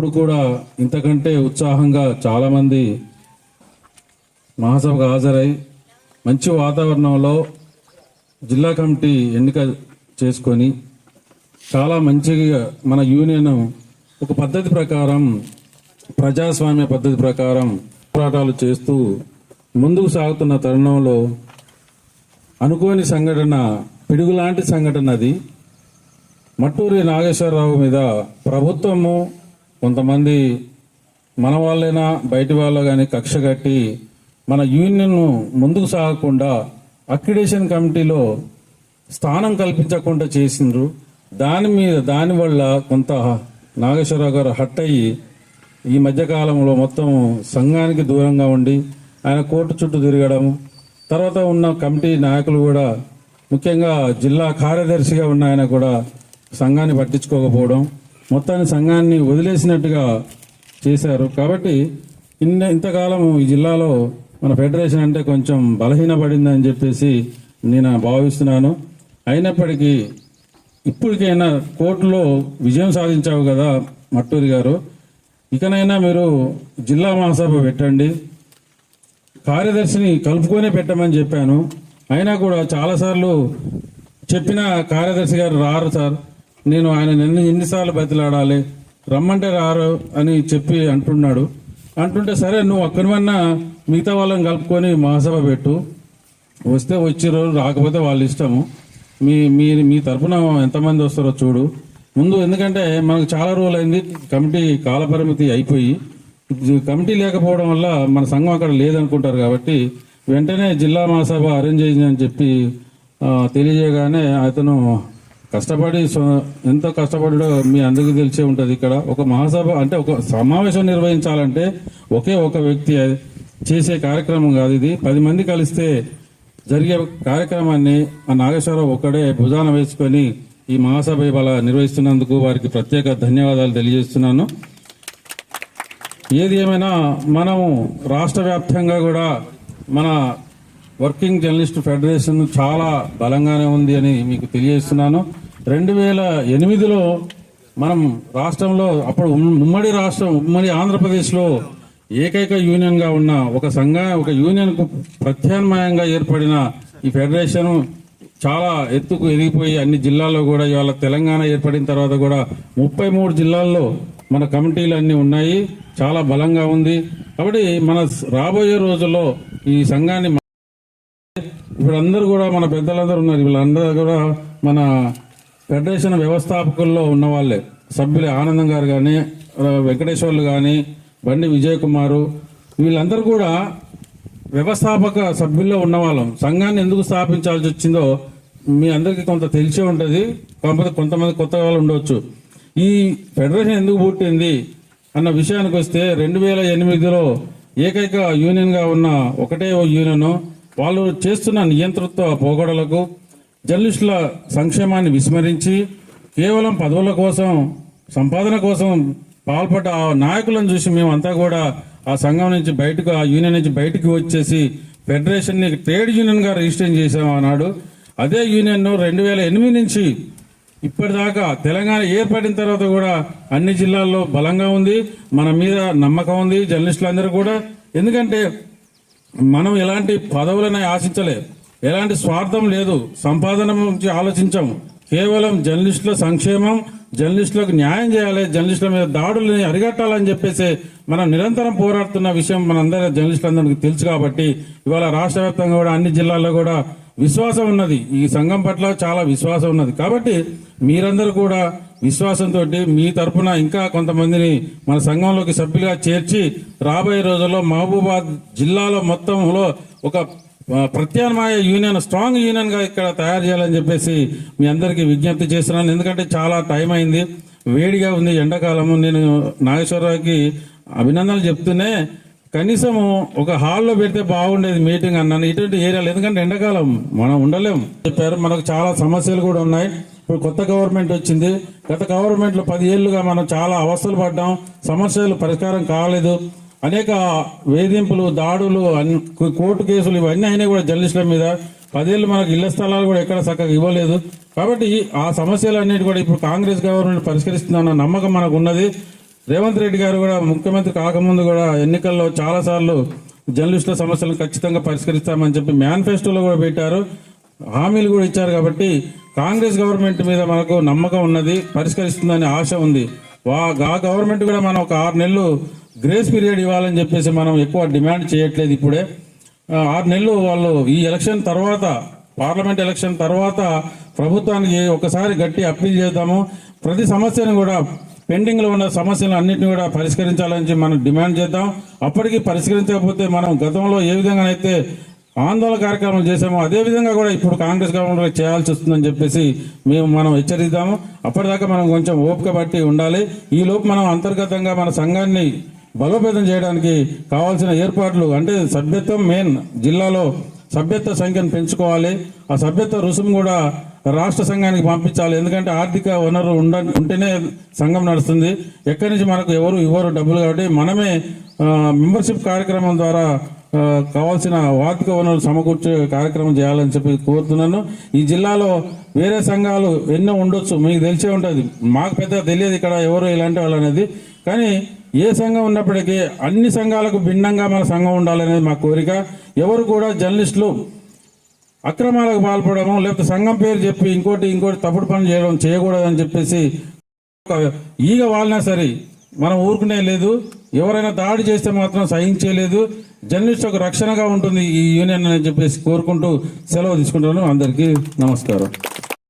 ఇప్పుడు కూడా ఇంతకంటే ఉత్సాహంగా చాలామంది మహాసభకు హాజరై మంచి వాతావరణంలో జిల్లా కమిటీ ఎన్నిక చేసుకొని చాలా మంచిగా మన యూనియన్ ఒక పద్ధతి ప్రకారం ప్రజాస్వామ్య పద్ధతి ప్రకారం పోరాటాలు చేస్తూ ముందుకు సాగుతున్న తరుణంలో అనుకోని సంఘటన పిడుగులాంటి సంఘటన అది. మట్టూరి నాగేశ్వరరావు మీద ప్రభుత్వము కొంతమంది మన వాళ్ళైనా బయటి వాళ్ళు కానీ కక్ష కట్టి మన యూనియన్ను ముందుకు సాగకుండా అక్రిడేషన్ కమిటీలో స్థానం కల్పించకుండా చేసిండ్రు. దాని మీద దానివల్ల కొంత నాగేశ్వరరావు గారు హట్ అయ్యి ఈ మధ్యకాలంలో మొత్తం సంఘానికి దూరంగా ఉండి ఆయన కోర్టు చుట్టూ తిరగడం తర్వాత ఉన్న కమిటీ నాయకులు కూడా ముఖ్యంగా జిల్లా కార్యదర్శిగా ఉన్న ఆయన కూడా సంఘాన్ని పట్టించుకోకపోవడం మొత్తాన్ని సంఘాన్ని వదిలేసినట్టుగా చేశారు. కాబట్టి ఇన్న ఇంతకాలం ఈ జిల్లాలో మన ఫెడరేషన్ అంటే కొంచెం బలహీనపడిందని చెప్పేసి నేను భావిస్తున్నాను. అయినప్పటికీ ఇప్పటికైనా కోర్టులో విజయం సాధించావు కదా మట్టూరి గారు. ఇకనైనా మీరు జిల్లా మహాసభ పెట్టండి. కార్యదర్శిని కలుపుకొనే పెట్టమని చెప్పాను. అయినా కూడా చాలాసార్లు చెప్పిన కార్యదర్శి గారు రారు సార్. నేను ఆయన ఎన్ని ఎన్నిసార్లు బతిలాడాలి? రమ్మంటే రారు అని చెప్పి అంటున్నాడు. అంటుంటే సరే నువ్వు అక్కడివన్నా మిగతా వాళ్ళని కలుపుకొని మహాసభ పెట్టు. వస్తే వచ్చారు రాకపోతే వాళ్ళ ఇష్టము. మీ మీ మీ తరఫున ఎంతమంది వస్తారో చూడు. ముందు ఎందుకంటే మనకు చాలా రోజులు అయింది కమిటీ కాలపరిమితి అయిపోయి. కమిటీ లేకపోవడం వల్ల మన సంఘం అక్కడ లేదనుకుంటారు కాబట్టి వెంటనే జిల్లా మహాసభ అరేంజ్ చేయిందని చెప్పి తెలియజేయగానే అతను కష్టపడి ఎంత కష్టపడో మీ అందరికీ తెలిసే ఉంటుంది ఇక్కడ. ఒక మహాసభ అంటే ఒక సమావేశం నిర్వహించాలంటే ఒకే ఒక వ్యక్తి చేసే కార్యక్రమం కాదు ఇది. పది మంది కలిస్తే జరిగే కార్యక్రమాన్ని ఆ నాగేశ్వరరావు ఒక్కడే భుజాన వేసుకొని ఈ మహాసభ ఇవాళ నిర్వహిస్తున్నందుకు వారికి ప్రత్యేక ధన్యవాదాలు తెలియజేస్తున్నాను. ఏది ఏమైనా మనము రాష్ట్ర వ్యాప్తంగా కూడా మన వర్కింగ్ జర్నలిస్ట్ ఫెడరేషన్ చాలా బలంగానే ఉంది అని మీకు తెలియజేస్తున్నాను. రెండు వేల ఎనిమిదిలో మనం రాష్ట్రంలో అప్పుడు ఉమ్మడి రాష్ట్రం ఉమ్మడి ఆంధ్రప్రదేశ్లో ఏకైక యూనియన్గా ఉన్న ఒక సంఘ ఒక యూనియన్కు ప్రత్యామ్నాయంగా ఏర్పడిన ఈ ఫెడరేషన్ చాలా ఎత్తుకు ఎదిగిపోయి అన్ని జిల్లాల్లో కూడా ఇవాళ తెలంగాణ ఏర్పడిన తర్వాత కూడా ముప్పై మూడు జిల్లాల్లో మన కమిటీలు అన్నీ ఉన్నాయి. చాలా బలంగా ఉంది. కాబట్టి మన రాబోయే రోజుల్లో ఈ సంఘాన్ని ఇప్పుడు అందరూ కూడా మన పెద్దలందరూ ఉన్నారు. వీళ్ళందరూ కూడా మన ఫెడరేషన్ వ్యవస్థాపకుల్లో ఉన్న వాళ్ళే సభ్యులే ఆనందం గారు కానీ వెంకటేశ్వర్లు కానీ బండి విజయ్ కుమారు వీళ్ళందరూ కూడా వ్యవస్థాపక సభ్యుల్లో ఉన్నవాళ్ళం. సంఘాన్ని ఎందుకు స్థాపించాల్సి వచ్చిందో మీ అందరికీ కొంత తెలిసే ఉంటుంది. కాకపోతే కొంతమంది కొత్త వాళ్ళు ఉండవచ్చు ఈ ఫెడరేషన్ ఎందుకు పుట్టింది అన్న విషయానికి వస్తే రెండు వేల ఎనిమిదిలో ఏకైక యూనియన్గా ఉన్న ఒకటే ఓ యూనియన్ వాళ్ళు చేస్తున్న నియంతృత్వ పోగొడలకు జర్నలిస్టుల సంక్షేమాన్ని విస్మరించి కేవలం పదవుల కోసం సంపాదన కోసం పాల్పడ్డ ఆ నాయకులను చూసి మేమంతా కూడా ఆ సంఘం నుంచి బయటకు ఆ యూనియన్ నుంచి బయటకు వచ్చేసి ఫెడరేషన్ని ట్రేడ్ యూనియన్గా రిజిస్టర్ చేసాం అన్నాడు అదే యూనియన్ రెండు వేల ఎనిమిది నుంచి ఇప్పటిదాకా తెలంగాణ ఏర్పడిన తర్వాత కూడా అన్ని జిల్లాల్లో బలంగా ఉంది. మన మీద నమ్మకం ఉంది జర్నలిస్టులందరూ కూడా. ఎందుకంటే మనం ఎలాంటి పదవులను ఆశించలే. ఎలాంటి స్వార్థం లేదు. సంపాదన గురించి ఆలోచించాము కేవలం జర్నలిస్టుల సంక్షేమం జర్నలిస్టులకు న్యాయం చేయాలి జర్నలిస్టుల మీద దాడులని అరిగట్టాలని చెప్పేసి మనం నిరంతరం పోరాడుతున్న విషయం మనందరి జర్నలిస్టులందరికీ తెలుసు కాబట్టి ఇవాళ రాష్ట్ర వ్యాప్తంగా కూడా అన్ని జిల్లాల్లో కూడా విశ్వాసం ఉన్నది. ఈ సంఘం పట్ల చాలా విశ్వాసం ఉన్నది. కాబట్టి మీరందరూ కూడా విశ్వాసంతో మీ తరపున ఇంకా కొంతమందిని మన సంఘంలోకి సభ్యులుగా చేర్చి రాబోయే రోజుల్లో మహబూబాద్ జిల్లాలో మొత్తంలో ఒక ప్రత్యామ్నాయ యూనియన్ స్ట్రాంగ్ యూనియన్గా ఇక్కడ తయారు చేయాలని చెప్పేసి మీ అందరికీ విజ్ఞప్తి చేస్తున్నాను. ఎందుకంటే చాలా టైం అయింది. వేడిగా ఉంది ఎండాకాలము. నేను నాగేశ్వరరావుకి అభినందనలు చెప్తూనే కనీసం ఒక హాల్లో పెడితే బాగుండేది మీటింగ్ అన్నాను. ఇటువంటి ఏరియాలు ఎందుకంటే ఎండాకాలం మనం ఉండలేం చెప్పారు మనకు చాలా సమస్యలు కూడా ఉన్నాయి. ఇప్పుడు కొత్త గవర్నమెంట్ వచ్చింది. గత గవర్నమెంట్లో పది ఏళ్ళుగా మనం చాలా అవస్థలు పడ్డాం. సమస్యలు పరిష్కారం కాలేదు. అనేక వేధింపులు దాడులు కోర్టు కేసులు ఇవన్నీ అయినాయి కూడా జర్నలిస్టుల మీద. పదేళ్ళు మనకు ఇళ్ళ స్థలాలు కూడా ఎక్కడ చక్కగా ఇవ్వలేదు. కాబట్టి ఆ సమస్యలన్నిటి కూడా ఇప్పుడు కాంగ్రెస్ గవర్నమెంట్ పరిష్కరిస్తుందన్న నమ్మకం మనకు ఉన్నది. రేవంత్ రెడ్డి గారు కూడా ముఖ్యమంత్రి కాకముందు కూడా ఎన్నికల్లో చాలాసార్లు జర్నలిస్టుల సమస్యలను ఖచ్చితంగా పరిష్కరిస్తామని చెప్పి మేనిఫెస్టోలో కూడా పెట్టారు. హామీలు కూడా ఇచ్చారు కాబట్టి కాంగ్రెస్ గవర్నమెంట్ మీద మనకు నమ్మకం ఉన్నది పరిష్కరిస్తుందని ఆశ ఉంది. వా ఆ గవర్నమెంట్ కూడా మనం ఒక ఆరు నెలలు గ్రేస్ పీరియడ్ ఇవ్వాలని చెప్పేసి మనం ఎక్కువ డిమాండ్ చేయట్లేదు ఇప్పుడే. ఆరు నెలలు వాళ్ళు ఈ ఎలక్షన్ తర్వాత పార్లమెంట్ ఎలక్షన్ తర్వాత ప్రభుత్వానికి ఒకసారి గట్టి అప్పీల్ చేద్దాము. ప్రతి సమస్యను కూడా పెండింగ్లో ఉన్న సమస్యలు అన్నింటినీ కూడా పరిష్కరించాలని మనం డిమాండ్ చేద్దాం. అప్పటికి పరిష్కరించకపోతే మనం గతంలో ఏ విధంగానైతే ఆందోళన కార్యక్రమం చేశామో అదే విధంగా కూడా ఇప్పుడు కాంగ్రెస్ గవర్నమెంట్ చేయాల్సి వస్తుందని చెప్పేసి మేము మనం హెచ్చరిద్దాము. అప్పటిదాకా మనం కొంచెం ఓపిక బట్టి ఉండాలి. ఈ లోపు మనం అంతర్గతంగా మన సంఘాన్ని బలోపేతం చేయడానికి కావాల్సిన ఏర్పాట్లు అంటే సభ్యత్వం మెయిన్ జిల్లాలో సభ్యత్వ సంఖ్యను పెంచుకోవాలి. ఆ సభ్యత్వ రుసుము కూడా రాష్ట్ర సంఘానికి పంపించాలి. ఎందుకంటే ఆర్థిక వనరు ఉండ ఉంటేనే సంఘం నడుస్తుంది. ఎక్కడి నుంచి మనకు ఎవరు ఇవ్వరు డబ్బులు కాబట్టి మనమే మెంబర్షిప్ కార్యక్రమం ద్వారా కావాల్సిన ఆర్థిక వనరులు సమకూర్చే కార్యక్రమం చేయాలని చెప్పి కోరుతున్నాను. ఈ జిల్లాలో వేరే సంఘాలు ఎన్నో ఉండొచ్చు. మీకు తెలిసే ఉంటుంది. మాకు పెద్ద తెలియదు ఇక్కడ ఎవరు ఇలాంటి వాళ్ళు అనేది. కానీ ఏ సంఘం ఉన్నప్పటికీ అన్ని సంఘాలకు భిన్నంగా మన సంఘం ఉండాలనేది మా కోరిక. ఎవరు కూడా జర్నలిస్టులు అక్రమాలకు పాల్పడము లేకపోతే సంఘం పేరు చెప్పి ఇంకోటి ఇంకోటి తప్పుడు పని చేయడం చేయకూడదని చెప్పేసి ఒక ఈగ వాలినా సరే మనం ఊరుకునే లేదు. ఎవరైనా దాడి చేస్తే మాత్రం సహించేలేదు. జర్నలిస్ట్ ఒక రక్షణగా ఉంటుంది ఈ యూనియన్ అని చెప్పేసి కోరుకుంటూ సెలవు తీసుకుంటాను అందరికీ నమస్కారం.